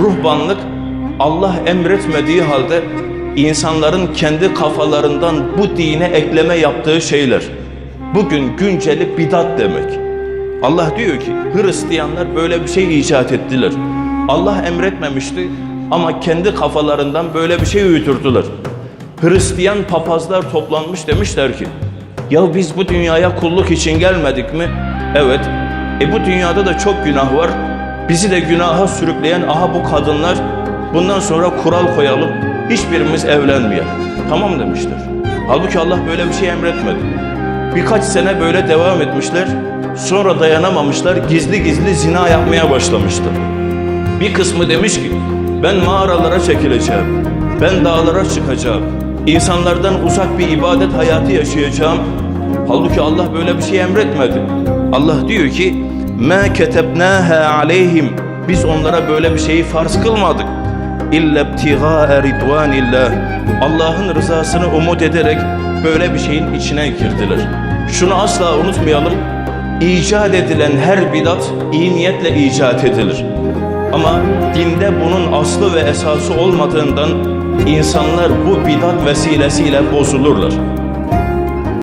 ruhbanlık Allah emretmediği halde insanların kendi kafalarından bu dine ekleme yaptığı şeyler. Bugün günceli bidat demek. Allah diyor ki Hristiyanlar böyle bir şey icat ettiler. Allah emretmemişti ama kendi kafalarından böyle bir şey uydurdular. Hristiyan papazlar toplanmış demişler ki ya biz bu dünyaya kulluk için gelmedik mi? Evet. E bu dünyada da çok günah var. Bizi de günaha sürükleyen aha bu kadınlar. Bundan sonra kural koyalım. Hiçbirimiz evlenmeyelim. Tamam demişler. Halbuki Allah böyle bir şey emretmedi. Birkaç sene böyle devam etmişler. Sonra dayanamamışlar. Gizli gizli zina yapmaya başlamışlar. Bir kısmı demiş ki ben mağaralara çekileceğim. Ben dağlara çıkacağım. İnsanlardan uzak bir ibadet hayatı yaşayacağım. Halbuki Allah böyle bir şey emretmedi. Allah diyor ki مَا كَتَبْنَاهَا عَلَيْهِمْ Biz onlara böyle bir şeyi farz kılmadık. اِلَّا ابْتِغَاءَ رِضْوَانِ اللّٰهِ Allah'ın rızasını umut ederek böyle bir şeyin içine girdiler. Şunu asla unutmayalım. İcat edilen her bidat iyi niyetle icat edilir. Ama dinde bunun aslı ve esası olmadığından insanlar bu bidat vesilesiyle bozulurlar.